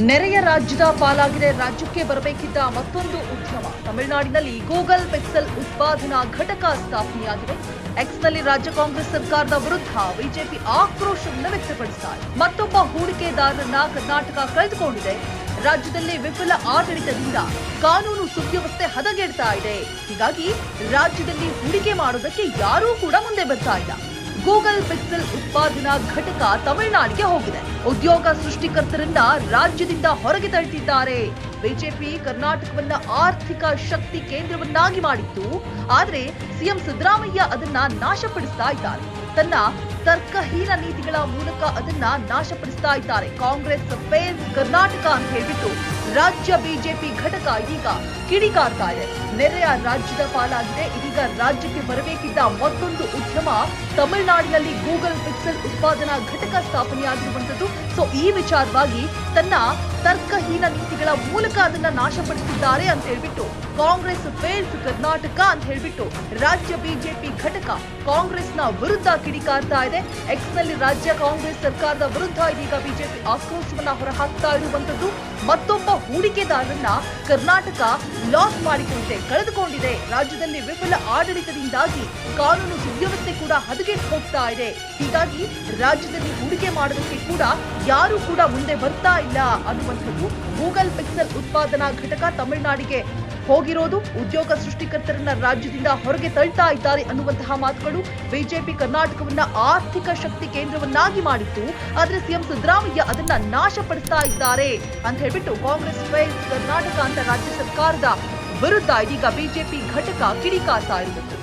ನೆರೆಯ ರಾಜ್ಯದ ಪಾಲಾಗಿದೆ ರಾಜ್ಯಕ್ಕೆ ಬರಬೇಕಿದ್ದ ಮತ್ತೊಂದು ಉದ್ಯಮ. ತಮಿಳುನಾಡಿನಲ್ಲಿ ಗೂಗಲ್ ಪಿಕ್ಸೆಲ್ ಉತ್ಪಾದನಾ ಘಟಕ ಸ್ಥಾಪನೆಯಾಗಿದೆ. ಎಕ್ಸ್ನಲ್ಲಿ ರಾಜ್ಯ ಕಾಂಗ್ರೆಸ್ ಸರ್ಕಾರದ ವಿರುದ್ಧ ಬಿಜೆಪಿ ಆಕ್ರೋಶವನ್ನು ವ್ಯಕ್ತಪಡಿಸಿದ್ದಾರೆ. ಮತ್ತೊಬ್ಬ ಹೂಡಿಕೆದಾರರನ್ನ ಕರ್ನಾಟಕ ಕಳೆದುಕೊಂಡಿದೆ. ರಾಜ್ಯದಲ್ಲಿ ವಿಫಲ ಆಡಳಿತದಿಂದ ಕಾನೂನು ಸುವ್ಯವಸ್ಥೆ ಹದಗೆಡ್ತಾ ಇದೆ. ಹೀಗಾಗಿ ರಾಜ್ಯದಲ್ಲಿ ಹೂಡಿಕೆ ಮಾಡೋದಕ್ಕೆ ಯಾರೂ ಕೂಡ ಮುಂದೆ ಬರ್ತಾ ಇಲ್ಲ. ಗೂಗಲ್ ಪಿಕ್ಸೆಲ್ ಉತ್ಪಾದನಾ ಘಟಕ ತಮಿಳುನಾಡಿಗೆ ಹೋಗಿದೆ. ಉದ್ಯೋಗ ಸೃಷ್ಟಿಕರ್ತರನ್ನ ರಾಜ್ಯದಿಂದ ಹೊರಗೆ ತಳ್ಳಿದ್ದಾರೆ ಬಿಜೆಪಿ ಕರ್ನಾಟಕವನ್ನ ಆರ್ಥಿಕ ಶಕ್ತಿ ಕೇಂದ್ರವನ್ನಾಗಿ ಮಾಡಿತ್ತು. ಆದರೆ ಸಿಎಂ ಸಿದ್ದರಾಮಯ್ಯ ಅದನ್ನ ನಾಶಪಡಿಸ್ತಾ ಇದ್ದಾರೆ. ತನ್ನ ತರ್ಕಹೀನ ನೀತಿಗಳ ಮೂಲಕ ಅದನ್ನ ನಾಶಪಡಿಸ್ತಾ ಇದ್ದಾರೆ. ಕಾಂಗ್ರೆಸ್ ಫೇಲ್ ಕರ್ನಾಟಕ ಅಂತ ಹೇಳ್ಬಿಟ್ಟು ರಾಜ್ಯ ಬಿಜೆಪಿ ಘಟಕ ಇದೀಗ ಕಿಡಿಕಾರ್ತಾ ಇದೆ. ನೆರೆಯ ರಾಜ್ಯದ ಪಾಲಾಗಿದೆ. ಇದೀಗ ರಾಜ್ಯಕ್ಕೆ ಬರಬೇಕಿದ್ದ ಮತ್ತೊಂದು ಉದ್ಯಮ ತಮಿಳುನಾಡಿನಲ್ಲಿ ಗೂಗಲ್ ಪಿಕ್ಸೆಲ್ ಉತ್ಪಾದನಾ ಘಟಕ ಸ್ಥಾಪನೆಯಾಗಿರುವಂತದ್ದು ಸೊ ಈ ವಿಚಾರವಾಗಿ ತನ್ನ ತರ್ಕಹೀನ ನೀತಿಗಳ ಮೂಲಕ ಅದನ್ನ ನಾಶಪಡಿಸಿದ್ದಾರೆ ಅಂತ ಹೇಳ್ಬಿಟ್ಟು, ಕಾಂಗ್ರೆಸ್ ಫೇಲ್ಸ್ ಕರ್ನಾಟಕ ಅಂತ ಹೇಳ್ಬಿಟ್ಟು ರಾಜ್ಯ ಬಿಜೆಪಿ ಘಟಕ ಕಾಂಗ್ರೆಸ್ನ ವಿರುದ್ಧ ಕಿಡಿಕಾರ್ತಾ ಇದೆ. ಎಕ್ಸ್ನಲ್ಲಿ ರಾಜ್ಯ ಕಾಂಗ್ರೆಸ್ ಸರ್ಕಾರದ ವಿರುದ್ಧ ಇದೀಗ ಬಿಜೆಪಿ ಆಕ್ರೋಶವನ್ನ ಹೊರಹಾಕ್ತಾ ಇರುವಂತದ್ದು ಮತ್ತೊಬ್ಬ ಹೂಡಿಕೆದಾರರನ್ನ ಕರ್ನಾಟಕ ಲಾಸ್ ಮಾಡಿಕೊಂಡಿದೆ ಕಳೆದುಕೊಂಡಿದೆ. ರಾಜ್ಯದಲ್ಲಿ ವಿಫಲ ಆಡಳಿತದಿಂದಾಗಿ ಕಾನೂನು ಸುವ್ಯವಸ್ಥೆ ಕೂಡ ಹದಗೆಟ್ಟು ಹೋಗ್ತಾ ಇದೆ. ಹೀಗಾಗಿ ರಾಜ್ಯದಲ್ಲಿ ಹೂಡಿಕೆ ಮಾಡೋದಕ್ಕೆ ಕೂಡ ಯಾರು ಕೂಡ ಮುಂದೆ ಬರ್ತಾ ಇಲ್ಲ ಅನ್ನುವಂಥದ್ದು ಗೂಗಲ್ ಪಿಕ್ಸೆಲ್ ಉತ್ಪಾದನಾ ಘಟಕ ತಮಿಳುನಾಡಿಗೆ ಹೋಗಿರೋದು ಉದ್ಯೋಗ ಸೃಷ್ಟಿಕರ್ತರನ್ನ ರಾಜ್ಯದಿಂದ ಹೊರಗೆ ತಳ್ತಾ ಇದ್ದಾರೆ ಅನ್ನುವಂತಹ ಮಾತುಗಳು ಬಿಜೆಪಿ ಕರ್ನಾಟಕವನ್ನ ಆರ್ಥಿಕ ಶಕ್ತಿ ಕೇಂದ್ರವನ್ನಾಗಿ ಮಾಡಿತ್ತು, ಆದ್ರೆ ಸಿಎಂ ಸಿದ್ದರಾಮಯ್ಯ ಅದನ್ನ ನಾಶಪಡಿಸ್ತಾ ಇದ್ದಾರೆ ಅಂತ ಹೇಳ್ಬಿಟ್ಟು ಕಾಂಗ್ರೆಸ್ ಫೇಲ್ಸ್ ಕರ್ನಾಟಕ ಅಂತ ರಾಜ್ಯ ಸರ್ಕಾರದ ವಿರುದ್ಧ ಇದೀಗ ಬಿಜೆಪಿ ಘಟಕ ಕಿಡಿಕಾರ್ತಾ ಇರುವುದು